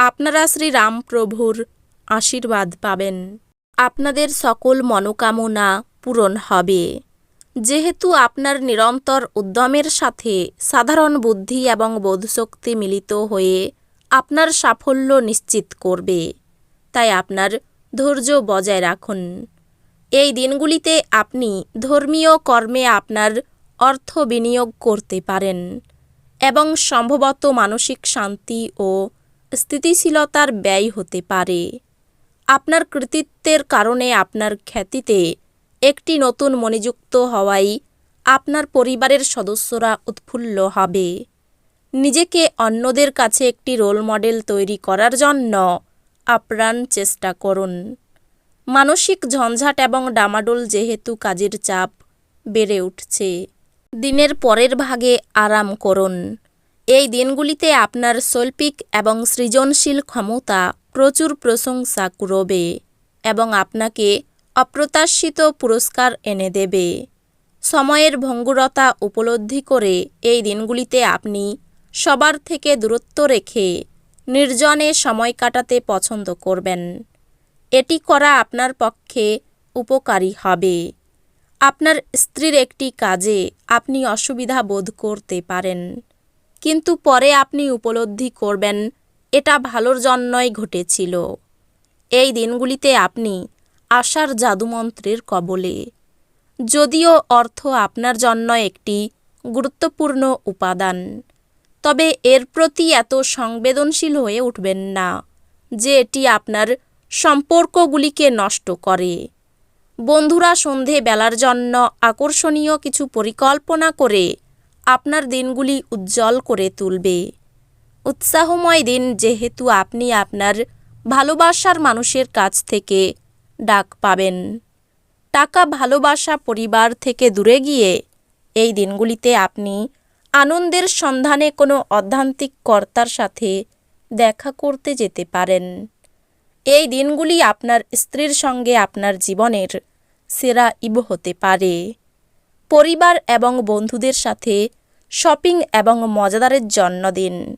আপনারা শ্রীরামপ্রভুর আশীর্বাদ পাবেন। আপনাদের সকল মনোকামনা পূরণ হবে। যেহেতু আপনার নিরন্তর উদ্যমের সাথে সাধারণ বুদ্ধি এবং বোধশক্তি মিলিত হয়ে আপনার সাফল্য নিশ্চিত করবে, তাই আপনার ধৈর্য বজায় রাখুন। এই দিনগুলিতে আপনি ধর্মীয় কর্মে আপনার অর্থ বিনিয়োগ করতে পারেন এবং সম্ভবত মানসিক শান্তি ও স্থিতিশীলতার ব্যয় হতে পারে। আপনার কৃতিত্বের কারণে আপনার খ্যাতিতে একটি নতুন মনিযুক্ত হওয়ায় আপনার পরিবারের সদস্যরা উৎফুল্ল হবে। নিজেকে অন্যদের কাছে একটি রোল মডেল তৈরি করার জন্য আপ্রাণ চেষ্টা করুন। মানসিক ঝঞ্ঝাট এবং ডামাডোল যেহেতু কাজের চাপ বেড়ে উঠছে, দিনের পরের ভাগে আরাম করুন। এই দিনগুলিতে আপনার শৈল্পিক এবং সৃজনশীল ক্ষমতা প্রচুর প্রশংসা কুড়বে এবং আপনাকে অপ্রত্যাশিত পুরস্কার এনে দেবে। সময়ের ভঙ্গুরতা উপলব্ধি করে এই দিনগুলিতে আপনি সবার থেকে দূরত্ব রেখে নির্জনে সময় কাটাতে পছন্দ করবেন। এটি করা আপনার পক্ষে উপকারী হবে। আপনার স্ত্রীর একটি কাজে আপনি অসুবিধা বোধ করতে পারেন। কিন্তু পরে আপনি উপলব্ধি করবেন, এটা ভালোর জন্যই ঘটেছিল। এই দিনগুলিতে আপনি আশার জাদুমন্ত্রের কবলে। যদিও অর্থ আপনার জন্য একটি গুরুত্বপূর্ণ উপাদান, তবে এর প্রতি এত সংবেদনশীল হয়ে উঠবেন না যে এটি আপনার সম্পর্কগুলিকে নষ্ট করে। বন্ধুরা সন্ধে বেলার জন্য আকর্ষণীয় কিছু পরিকল্পনা করে আপনার দিনগুলি উজ্জ্বল করে তুলবে। উৎসাহময় দিন যেহেতু আপনি আপনার ভালোবাসার মানুষের কাছ থেকে ডাক পাবেন। টাকা ভালোবাসা পরিবার থেকে দূরে গিয়ে এই দিনগুলিতে আপনি আনন্দের সন্ধানে কোনো অধ্যান্তিক কর্তার সাথে দেখা করতে যেতে পারেন। এই দিনগুলি আপনার স্ত্রীর সঙ্গে আপনার জীবনের সেরা ইব হতে পারে। পরিবার এবং বন্ধুদের সাথে শপিং এবং মজাদারের জন্মদিন।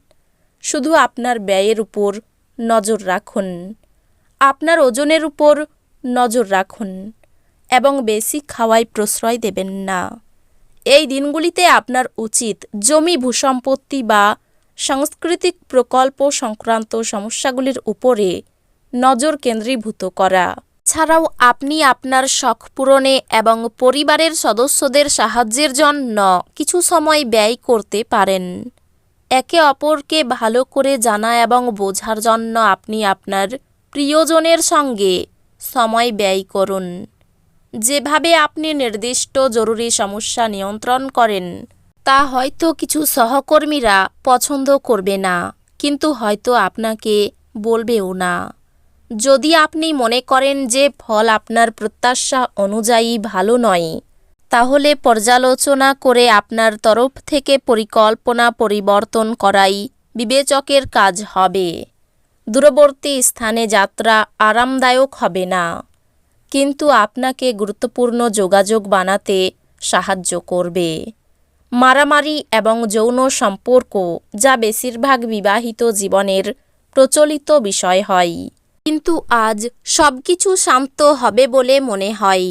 শুধু আপনার ব্যয়ের উপর নজর রাখুন। আপনার ওজনের উপর নজর রাখুন এবং বেশি খাওয়ায় প্রশ্রয় দেবেন না। এই দিনগুলিতে আপনার উচিত জমি ভূসম্পত্তি বা সাংস্কৃতিক প্রকল্প সংক্রান্ত সমস্যাগুলির উপরে নজর কেন্দ্রীভূত করা। ছাড়াও আপনি আপনার শখ পূরণে এবং পরিবারের সদস্যদের সাহায্যের জন্য কিছু সময় ব্যয় করতে পারেন। একে অপরকে ভালো করে জানা এবং বোঝার জন্য আপনি আপনার প্রিয়জনের সঙ্গে সময় ব্যয় করুন। যেভাবে আপনি নির্দিষ্ট জরুরি সমস্যা নিয়ন্ত্রণ করেন, তা হয়তো কিছু সহকর্মীরা পছন্দ করবে না, কিন্তু হয়তো আপনাকে বলবেও না। যদি আপনি মনে করেন যে ফল আপনার প্রত্যাশা অনুযায়ী ভালো নয়, তাহলে পর্যালোচনা করে আপনার তরফ থেকে পরিকল্পনা পরিবর্তন করাই বিবেচকের কাজ হবে। দূরবর্তী স্থানে যাত্রা আরামদায়ক হবে না, কিন্তু আপনাকে গুরুত্বপূর্ণ যোগাযোগ বানাতে সাহায্য করবে। মারামারি এবং যৌন সম্পর্ক যা বেশিরভাগ বিবাহিত জীবনের প্রচলিত বিষয় হয়। কিন্তু আজ সবকিছু শান্ত হবে বলে মনে হয়।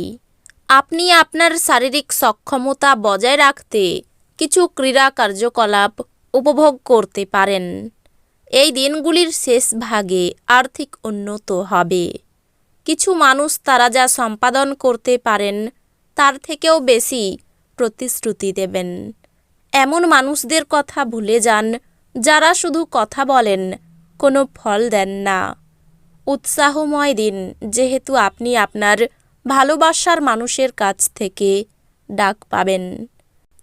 আপনি আপনার শারীরিক সক্ষমতা বজায় রাখতে কিছু ক্রীড়া কার্যকলাপ উপভোগ করতে পারেন। এই দিনগুলির শেষ ভাগে আর্থিক উন্নত হবে। কিছু মানুষ তারা যা সম্পাদন করতে পারেন, তার থেকেও বেশি প্রতিশ্রুতি দেবেন। এমন মানুষদের কথা ভুলে যান যারা শুধু কথা বলেন, কোনো ফল দেন না। উৎসাহময় দিন, যেহেতু আপনি আপনার ভালোবাসার মানুষের কাছ থেকে ডাক পাবেন।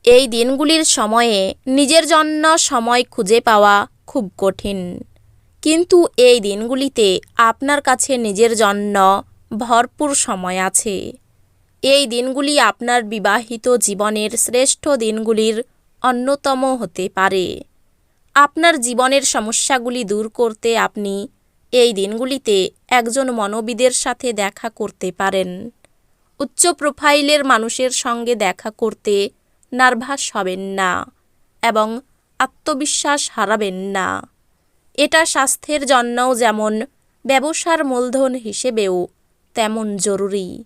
এই দিনগুলির সময়ে নিজের জন্য সময় খুঁজে পাওয়া খুব কঠিন। কিন্তু এই দিনগুলিতে আপনার কাছে নিজের জন্য ভরপুর সময় আছে। এই দিনগুলি আপনার বিবাহিত জীবনের শ্রেষ্ঠ দিনগুলির অন্যতম হতে পারে। আপনার জীবনের সমস্যাগুলি দূর করতে আপনি এই দিনগুলিতে একজন মনোবিদের সাথে দেখা করতে পারেন। উচ্চ প্রোফাইলের মানুষের সঙ্গে দেখা করতে নার্ভাস হবেন না এবং আত্মবিশ্বাস হারাবেন না। এটা স্বাস্থ্যের জন্যও যেমন ব্যবসার মূলধন হিসেবেও তেমন জরুরি।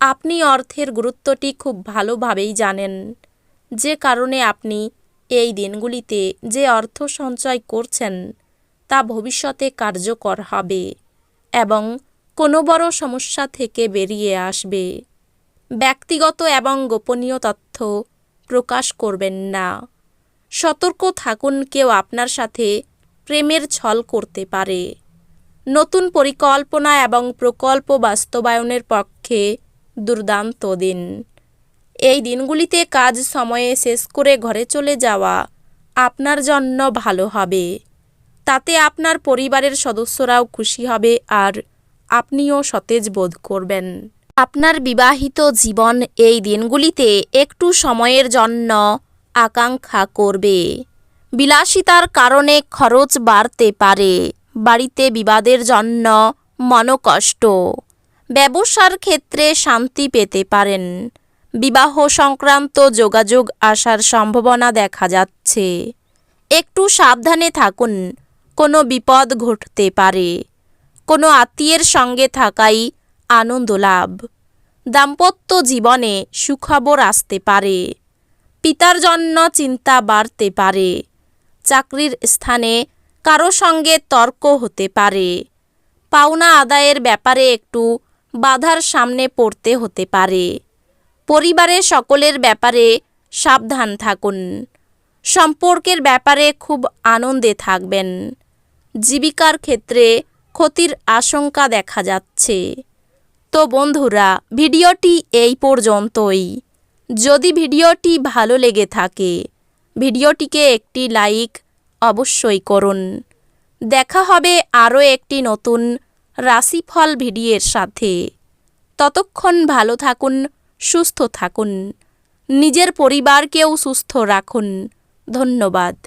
আপনি অর্থের গুরুত্বটি খুব ভালোভাবেই জানেন। যে কারণে আপনি এই দিনগুলিতে যে অর্থ সঞ্চয় করছেন তা ভবিষ্যতে কার্যকর হবে এবং কোনো বড় সমস্যা থেকে বেরিয়ে আসবে। ব্যক্তিগত এবং গোপনীয় তথ্য প্রকাশ করবেন না। সতর্ক থাকুন কেউ আপনার সাথে প্রেমের ছল করতে পারে। নতুন পরিকল্পনা এবং প্রকল্প বাস্তবায়নের পক্ষে দুর্দান্ত দিন। এই দিনগুলিতে কাজ সময়ে শেষ করে ঘরে চলে যাওয়া আপনার জন্য ভালো হবে। তাতে আপনার পরিবারের সদস্যরাও খুশি হবে আর আপনিও সতেজ বোধ করবেন। আপনার বিবাহিত জীবন এই দিনগুলিতে একটু সময়ের জন্য আকাঙ্ক্ষা করবে। বিলাসিতার কারণে খরচ বাড়তে পারে। বাড়িতে বিবাদের জন্য মনকষ্ট। ব্যবসার ক্ষেত্রে শান্তি পেতে পারেন। বিবাহ সংক্রান্ত যোগাযোগ আসার সম্ভাবনা দেখা যাচ্ছে। একটু সাবধানে থাকুন। কোনো বিপদ ঘটতে পারে। কোনো আত্মীয়ের সঙ্গে থাকাই আনন্দ লাভ। দাম্পত্য জীবনে সুখবর আসতে পারে। পিতার জন্য চিন্তা বাড়তে পারে। চাকরির স্থানে কারও সঙ্গে তর্ক হতে পারে। পাওনা আদায়ের ব্যাপারে একটু বাধার সামনে পড়তে হতে পারে। পরিবারের সকলের ব্যাপারে সাবধান থাকুন। সম্পর্কের ব্যাপারে খুব আনন্দে থাকবেন। জীবিকার ক্ষেত্রে ক্ষতির আশঙ্কা দেখা যাচ্ছে। তো বন্ধুরা, ভিডিওটি এই পর্যন্তই। যদি ভিডিওটি ভালো লেগে থাকে, ভিডিওটিকে একটি লাইক অবশ্যই করুন। দেখা হবে আরও একটি নতুন রাশিফল ভিডিওর সাথে। ততক্ষণ ভালো থাকুন, সুস্থ থাকুন। নিজের পরিবারকেও সুস্থ রাখুন। ধন্যবাদ।